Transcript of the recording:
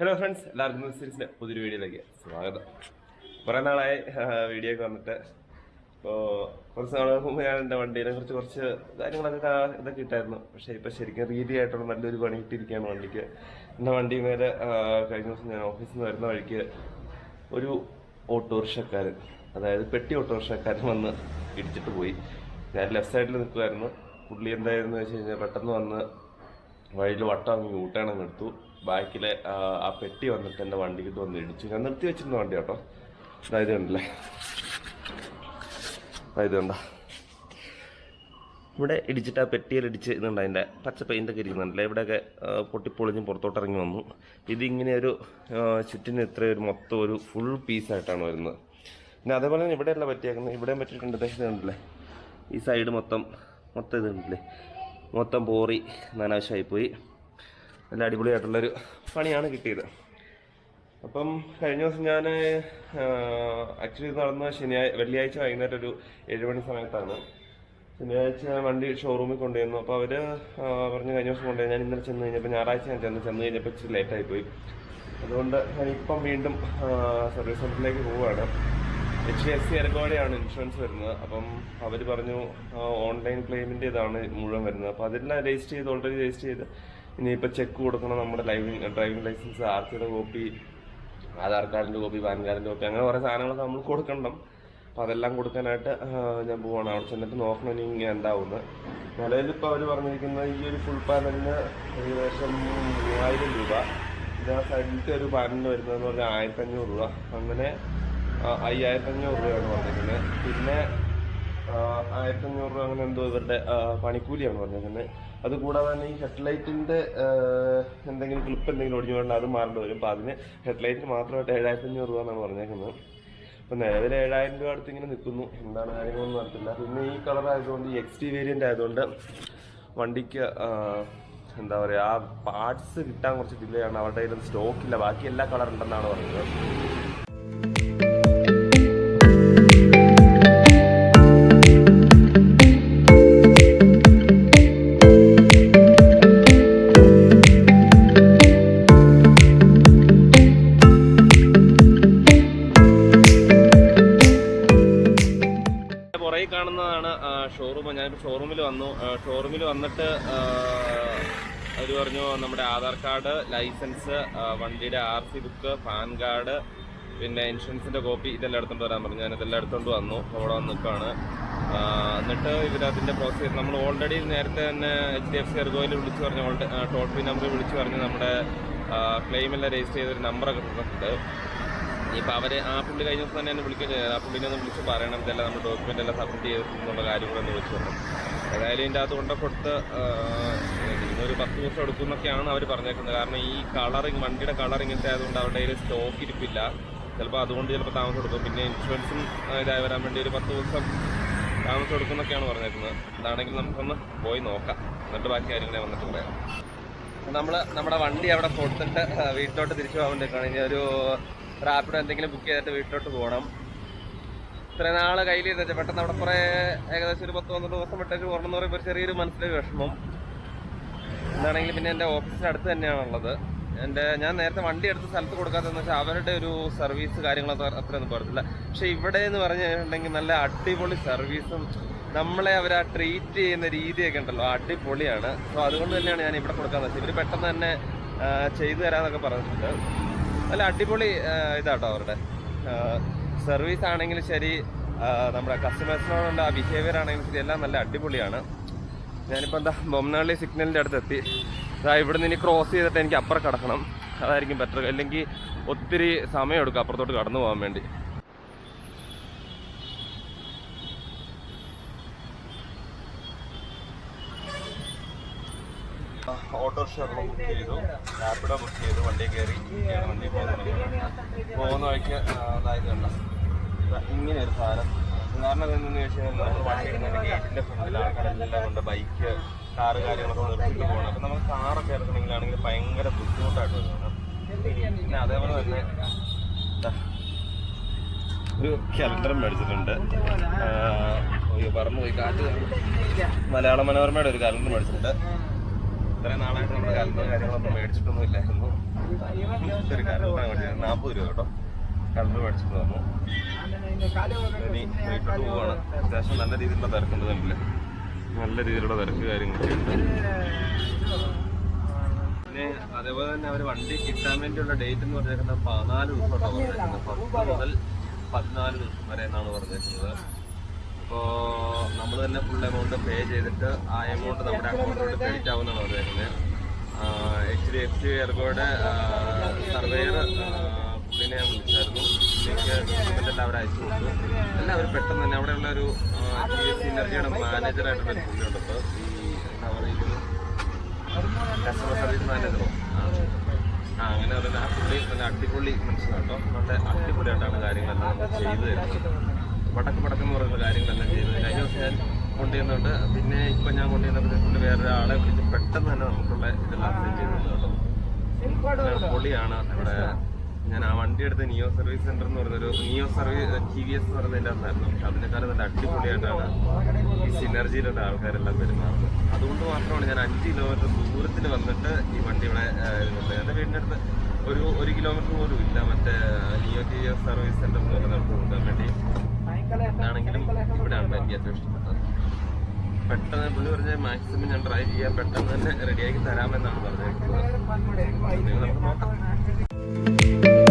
Hello friends എല്ലാവർക്കും സീരീസിന്റെ പുതിയൊരു വീഡിയോയിലേക്ക് സ്വാഗതം. കുറേ നാളായി വീഡിയോ ഒക്കെ വന്നിട്ട്. ഇപ്പോൾ കുറച്ച് നാൾ മുമ്പ് ഞാൻ എന്റെ വണ്ടീനെ കുറിച്ച് കുറച്ച് കാര്യങ്ങളൊക്കെ ഇതൊക്കെ ഇട്ടായിരുന്നു. പക്ഷേ ഇപ്പോൾ ശരിക്കും രീതിയായിട്ടുള്ള നല്ലൊരു പണി ഇട്ടിരിക്കുകയാണ് വണ്ടിക്ക്. എന്റെ വണ്ടി മേലെ കഴിഞ്ഞ ദിവസം ഞാൻ ഓഫീസിൽ നിന്ന് വരുന്ന വഴിക്ക് ഒരു ഓട്ടോറിക്ഷക്കാരൻ അതായത് പെട്ടി ഓട്ടോറിക്ഷക്കാരൻ വന്ന് ഇടിച്ചിട്ട് പോയി. ഞാൻ ലെഫ്റ്റ് സൈഡിൽ നിൽക്കുമായിരുന്നു പുള്ളി എന്തായിരുന്നു വെച്ച് കഴിഞ്ഞാൽ പെട്ടെന്ന് വന്ന് വഴിയിൽ വട്ടം അങ്ങ് യൂട്ടേൺ എടുത്തു. ബാക്കിലെ ആ, പെട്ടി വന്നിട്ട് എന്റെ വണ്ടിക്ക് വന്ന് ഇടിച്ചു. ഞാൻ നിർത്തി വെച്ചിരുന്ന വണ്ടി കേട്ടോ ഇത് കണ്ടല്ലേ? ഇത് കണ്ട? ഇവിടെ ഇടിച്ചിട്ട് ആ പെട്ടിയിൽ ഇടിച്ച് ഇതുണ്ട് അതിന്റെ പച്ച പെയിന്റൊക്കെ ഇരിക്കുന്നുണ്ടല്ലേ? ഇവിടെയൊക്കെ പൊട്ടി പൊട്ടിപ്പൊളിഞ്ഞ് പുറത്തോട്ട് ഇറങ്ങി വന്നു. ഇതിങ്ങനെ ഒരു ചുറ്റിന് ഇത്ര ഒരു മൊത്തം ഒരു ഫുൾ പീസായിട്ടാണ് വരുന്നത്. പിന്നെ അതേപോലെ തന്നെ ഇവിടെയല്ല പറ്റിയേക്കുന്നത്. ഇവിടെയും പറ്റിയിട്ടുണ്ട് ഇത് കണ്ടല്ലേ ഈ സൈഡ് മൊത്തം മൊത്തം ഇത് കണ്ടില്ലേ മൊത്തം പോറി നാനാശമായിപ്പോയി നല്ല അടിപൊളിയായിട്ടുള്ളൊരു പണിയാണ് കിട്ടിയത്. അപ്പം കഴിഞ്ഞ ദിവസം ഞാൻ ആക്ച്വലി നടന്ന ശനിയാഴ്ച വെള്ളിയാഴ്ച വൈകുന്നേരം ഒരു ഏഴ് മണി സമയത്താണ്. ശനിയാഴ്ച ഞാൻ വണ്ടി ഷോറൂമിൽ കൊണ്ടുവന്നു. അപ്പോൾ അവർ പറഞ്ഞ് കഴിഞ്ഞ ദിവസം കൊണ്ടുപോയി ഞാൻ ഇന്നലെ ചെന്ന് കഴിഞ്ഞപ്പോൾ ഞായറാഴ്ച ഞാൻ ചെന്ന്. ചെന്ന് കഴിഞ്ഞപ്പോൾ ഇച്ചിരി ലേറ്റായി പോയി. അതുകൊണ്ട് ഞാനിപ്പം വീണ്ടും സർവീസ് സെന്ററിലേക്ക് പോവുകയാണ്. എച്ച് എഫ് സി എരഗോടെയാണ് ഇൻഷുറൻസ് വരുന്നത്. അപ്പം അവർ പറഞ്ഞു ഓൺലൈൻ ക്ലെയിമിന്റെ ഇതാണ് മുഴുവൻ വരുന്നത്. അപ്പോൾ അതെല്ലാം രജിസ്റ്റർ ചെയ്ത് ഓൾറെഡി രജിസ്റ്റർ ചെയ്ത് ഇനിയിപ്പോൾ ചെക്ക് കൊടുക്കണം നമ്മുടെ ലൈവിങ് ഡ്രൈവിംഗ് ലൈസൻസ് ആർ സിയുടെ കോപ്പി ആധാർ കാർഡിന്റെ കോപ്പി പാൻ കാർഡിന്റെ കോപ്പി അങ്ങനെ കുറേ സാധനങ്ങളൊക്കെ നമ്മൾ കൊടുക്കണം. അപ്പോൾ അതെല്ലാം കൊടുക്കാനായിട്ട് ഞാൻ പോവാണ്. അവിടെ ചെന്നിട്ട് നോക്കണം ഇനി ഇങ്ങനെ എന്താവുന്നത് നിലവിലിപ്പോൾ അവർ പറഞ്ഞിരിക്കുന്നത് ഈ ഒരു ഫുൾ പാനലിന് ഏകദേശം മൂവായിരം രൂപ. ഇത് ആ സൈഡിലത്തെ ഒരു പാനലിന് വരുന്നതെന്ന് പറഞ്ഞാൽ ആയിരത്തഞ്ഞൂറ് രൂപ. അങ്ങനെ അയ്യായിരത്തഞ്ഞൂറ് രൂപയാണ് പറഞ്ഞിരിക്കുന്നത്. പിന്നെ ആയിരത്തി അഞ്ഞൂറ് രൂപ അങ്ങനെ എന്തോ ഇവരുടെ പണിക്കൂലിയാണ് പറഞ്ഞിരിക്കുന്നത് അതുകൂടാതെ തന്നെ ഈ ഹെഡ്ലൈറ്റിന്റെ എന്തെങ്കിലും ക്ലിപ്പ് എന്തെങ്കിലും ഒടിഞ്ഞു വേണ്ട അത് മാറേണ്ടി വരും. അപ്പോൾ അതിന് ഹെഡ്ലൈറ്റിന് മാത്രമായിട്ട് ഏഴായിരത്തി അഞ്ഞൂറ് രൂപ എന്നാണ് പറഞ്ഞേക്കുന്നത് അപ്പോൾ നിലവിൽ ഏഴായിരം രൂപ അടുത്ത് ഇങ്ങനെ നിൽക്കുന്നു. എന്താണ് കാര്യങ്ങളൊന്നും നടത്തില്ല പിന്നെ ഈ കളർ ആയതുകൊണ്ട് എക്സ് ടി വേരിയന്റ് ആയതുകൊണ്ട് വണ്ടിക്ക് എന്താ പറയുക ആ പാർട്സ് കിട്ടാൻ കുറച്ച് ഡിലേ ആണ്. അവരുടെ കയ്യിലും സ്റ്റോക്കില്ല ബാക്കി എല്ലാ കളർ ഉണ്ടെന്നാണ് പറഞ്ഞത്. കാണുന്നതാണ് ഷോറൂം ഞാനിപ്പോൾ ഷോറൂമിൽ വന്നു. ഷോറൂമിൽ വന്നിട്ട് അവർ പറഞ്ഞു നമ്മുടെ ആധാർ കാർഡ് ലൈസൻസ് വണ്ടിയുടെ R C book PAN card പിന്നെ ഇൻഷുറൻസിന്റെ കോപ്പി ഇതെല്ലാം എടുത്തോണ്ട് വരാൻ പറഞ്ഞു. ഞാൻ ഇതെല്ലാം എടുത്തോണ്ട് വന്നു. അവിടെ വന്ന് നിൽക്കുകയാണ് എന്നിട്ട് ഇവർ അതിന്റെ പ്രോസസ് നമ്മൾ ഓൾറെഡി നേരത്തെ തന്നെ എച്ച് ഡി എഫ് സി എർഗോയിൽ വിളിച്ചു പറഞ്ഞു. ടോൾ ഫ്രീ നമ്പർ വിളിച്ചു പറഞ്ഞ്. നമ്മുടെ ക്ലെയിമെല്ലാം രജിസ്റ്റർ ചെയ്തൊരു നമ്പറൊക്കെ തന്നിട്ടുണ്ട്. ഇനിയിപ്പോൾ അവർ ആ പുള്ളി കഴിഞ്ഞ ദിവസം തന്നെ എന്നെ വിളിക്കുകയും ആ പുള്ളിനെ ഒന്ന് വിളിച്ച് പറയണം. ഇതെല്ലാം നമ്മുടെ ഡോക്യുമെന്റ് എല്ലാം സബ്മിറ്റ് ചെയ്തിട്ടുള്ള കാര്യങ്ങളൊന്ന് വെച്ചുകൊണ്ട് ഏതായാലും ഇതിന്റെ അകത്ത് കൊണ്ട കൊടുത്ത് ഒരു പത്ത് ദിവസം എടുക്കും എന്നൊക്കെയാണ് അവർ പറഞ്ഞേക്കുന്നത്. കാരണം ഈ കളറിങ് വണ്ടിയുടെ കളർ ഇങ്ങനത്തെ ആയതുകൊണ്ട് അവരുടെ കയ്യിൽ സ്റ്റോക്ക് ഇരിപ്പില്ല. ചിലപ്പോൾ അതുകൊണ്ട് ചിലപ്പോൾ താമസം എടുക്കും. പിന്നെ ഇൻഷുറൻസും ഇതായി വരാൻ വേണ്ടി ഒരു പത്ത് ദിവസം താമസം എടുക്കുന്നൊക്കെയാണ് പറഞ്ഞേക്കുന്നത്. അതാണെങ്കിൽ നമുക്കൊന്ന് പോയി നോക്കാം. എന്നിട്ട് ബാക്കി കാര്യങ്ങളെ വന്നിട്ട് പറയാം. നമ്മൾ നമ്മുടെ വണ്ടി അവിടെ കൊടുത്തിട്ട് വീട്ടിലോട്ട് തിരിച്ചു പോകാൻ വേണ്ടിയിട്ടാണ്. ഇനി ഒരു റാപ്പിഡോ എന്തെങ്കിലും ബുക്ക് ചെയ്തിട്ട് വീട്ടിലോട്ട് പോകണം. ഇത്രയും നാളെ ചെയ്ത് പെട്ടെന്ന് അവിടെ കുറേ ഏകദേശം ഒരു പത്ത് പന്ത്രണ്ട് ദിവസം വിട്ടേക്ക് പോകണം എന്ന് പറയുമ്പോൾ ചെറിയൊരു മനസ്സിലൊരു വിഷമം. എന്താണെങ്കിൽ പിന്നെ എന്റെ ഓഫീസിന്റെ അടുത്ത് തന്നെയാണുള്ളത് എന്റെ ഞാൻ നേരത്തെ വണ്ടി എടുത്ത സ്ഥലത്ത് കൊടുക്കാത്തതെന്ന് വെച്ചാൽ അവരുടെ ഒരു സർവീസ് കാര്യങ്ങളൊക്കെ അത്രയൊന്നും പറയത്തില്ല പക്ഷെ ഇവിടെ എന്ന് പറഞ്ഞു കഴിഞ്ഞിട്ടുണ്ടെങ്കിൽ നല്ല അടിപൊളി സർവീസും നമ്മളെ അവർ ആ ട്രീറ്റ് ചെയ്യുന്ന രീതിയൊക്കെ ഉണ്ടല്ലോ അടിപൊളിയാണ്. സോ അതുകൊണ്ട് തന്നെയാണ് ഞാൻ ഇവിടെ കൊടുക്കാന്ന് വെച്ചാൽ ഇവർ പെട്ടെന്ന് തന്നെ ചെയ്തു തരാമെന്നൊക്കെ പറഞ്ഞിട്ടുണ്ട്. നല്ല അടിപൊളി ഇതാട്ടോ അവരുടെ. സർവീസ് ആണെങ്കിലും ശരി നമ്മുടെ കസ്റ്റമേഴ്സിനോടുള്ള ആ ബിഹേവിയർ ആണെങ്കിലും ശരി എല്ലാം നല്ല അടിപൊളിയാണ്. ഞാനിപ്പോൾ എന്താ ബൊമ്മനാളി സിഗ്നലിന്റെ അടുത്ത് എത്തി അതാ ഇവിടുന്ന് ഇനി ക്രോസ് ചെയ്തിട്ട് എനിക്ക് അപ്പുറം കടക്കണം. അതായിരിക്കും ബെറ്റർ അല്ലെങ്കിൽ ഒത്തിരി സമയം എടുക്കും അപ്പുറത്തോട്ട് കടന്നു പോകാൻ വേണ്ടി. ഓട്ടോറിക്ഷ ബുക്ക് ചെയ്തു. റാപ്പിഡോ ബുക്ക് ചെയ്തു. വണ്ടി കയറി വണ്ടി പോകുന്നത് പോകുന്ന വഴിക്ക് അതായത് ഇങ്ങനെ ഒരു സാധനം. കാരണം എന്താണെന്ന് ചോദിച്ചാൽ നമ്മൾ വണ്ടി ഇടുന്നതിന്റെ ഗേറ്റിന്റെ ഫ്രണ്ടിൽ ആൾക്കാരെല്ലാം കൊണ്ട് ബൈക്ക് കാറ് കാര്യങ്ങളൊക്കെ നിർത്തിയിട്ട് പോകണം. അപ്പം നമുക്ക് കാറൊക്കെ ഇറക്കണമെങ്കിലാണെങ്കിൽ ഭയങ്കര ബുദ്ധിമുട്ടായിട്ട് വരുന്നത് പിന്നെ അതേപോലെ തന്നെ ഒരു കലണ്ടറും മേടിച്ചിട്ടുണ്ട്. പറഞ്ഞു പോയി. കാറ്റ് മലയാള മനോരമയുടെ ഒരു കലണ്ടർ മേടിച്ചിട്ടുണ്ട്. ഇത്രയും നാളായിട്ട് നമ്മുടെ കലണ്ടർ കാര്യങ്ങളൊന്നും മേടിച്ചിട്ടൊന്നും ഇല്ലായിരുന്നു ഒരു കലറിനാണ് വേണ്ടി നാൽപ്പത് രൂപ കേട്ടോ. കലർ മേടിച്ചിട്ട് വന്നു. ഇനി വീട്ടിലോട്ട് പോവാണ്. അത്യാവശ്യം നല്ല രീതിയിലുള്ള തിരക്കുണ്ട് കണ്ടില്ലേ നല്ല രീതിയിലുള്ള തിരക്ക് കാര്യങ്ങളൊക്കെ ഉണ്ട്. പിന്നെ അതേപോലെ തന്നെ അവർ വണ്ടി കിട്ടാൻ വേണ്ടിയുള്ള ഡേറ്റ് എന്ന് പറഞ്ഞേക്കുന്നത് പതിനാല് ദിവസമായിട്ടാണ് പറഞ്ഞേക്കുന്നത് പത്ത് മുതൽ പതിനാല് ദിവസം വരെ എന്നാണ് പറഞ്ഞേക്കുന്നത് അപ്പോൾ നമ്മൾ തന്നെ ഫുൾ എമൗണ്ട് പേ ചെയ്തിട്ട് ആ എമൗണ്ട് നമ്മുടെ അക്കൗണ്ടിലോട്ട് ക്രെഡിറ്റ് ആവുമെന്നാണ് വരുന്നത് എച്ച് ഡി എഫ് സി എയർപോയുടെ സർവേയർ പുള്ളിനെ വിളിച്ചായിരുന്നു. എനിക്ക് ഡോക്യുമെന്റ് എല്ലാം അവർ അയച്ചു കൊടുത്തു. എല്ലാവരും പെട്ടെന്ന് തന്നെ അവിടെയുള്ള ഒരു ജി എസ് സി എനർജിയുടെ മാനേജറായിട്ടുള്ള ഒരു പുള്ളിയുണ്ട് അപ്പോൾ ഈ പറയുന്നത്? കസ്റ്റമർ സർവീസ് മാനേജറോ ആ അങ്ങനെ പറയുന്ന ആ പുള്ളി നല്ല അടിപൊളി മനസ്സിലാട്ടോ നല്ല അടിപൊളിയായിട്ടാണ് കാര്യങ്ങളെല്ലാം ചെയ്തു തരുന്നത്. പടക്ക് പടക്കം എന്ന് പറയുന്ന കാര്യങ്ങളെല്ലാം ചെയ്തു തരും കഴിഞ്ഞ ദിവസം ഞാൻ കൊണ്ടുവന്നുണ്ട് പിന്നെ ഇപ്പം ഞാൻ കൊണ്ടുവന്നപ്പോൾ പുള്ളി വേറൊരാളെ വിളിച്ച് പെട്ടെന്ന് തന്നെ നമുക്കുള്ള ഇതെല്ലാം സെറ്റ് ചെയ്തു കേട്ടോ പൊളിയാണ്. ഇവിടെ ഞാൻ ആ വണ്ടി എടുത്ത് നിയോ സർവീസ് സെന്റർ എന്ന് പറയുന്നൊരു Neo service T V S എന്ന് പറയുന്നതിന്റെ അകത്തായിരുന്നു. പക്ഷെ അതിനേക്കാളും നല്ല അടിപൊളിയായിട്ടാണ് ഈ സിനർജിയിലുള്ള ആൾക്കാരെല്ലാം പെരുമാറുന്നത്. അതുകൊണ്ട് മാത്രമാണ് ഞാൻ അഞ്ച് കിലോമീറ്റർ ദൂരത്തിൽ വന്നിട്ട് ഈ വണ്ടി ഇവിടെ. എന്റെ വീടിന്റെ അടുത്ത് ഒരു ഒരു കിലോമീറ്റർ പോലും ഇല്ല. മറ്റേ Neo T V S service center എന്ന് പറയുന്നിടത്ത് കൊണ്ടുപോകാൻ വേണ്ടി ആണെങ്കിലും ഇവിടെയാണ് എനിക്ക് ഏറ്റവും ഇഷ്ടപ്പെട്ടത്. പെട്ടെന്ന് പുള്ളി പറഞ്ഞ മാക്സിമം ഞാൻ ട്രൈ ചെയ്യാൻ പെട്ടെന്ന് തന്നെ റെഡിയാക്കി തരാമെന്നാണ് പറഞ്ഞത് നമുക്ക് നോക്കാം.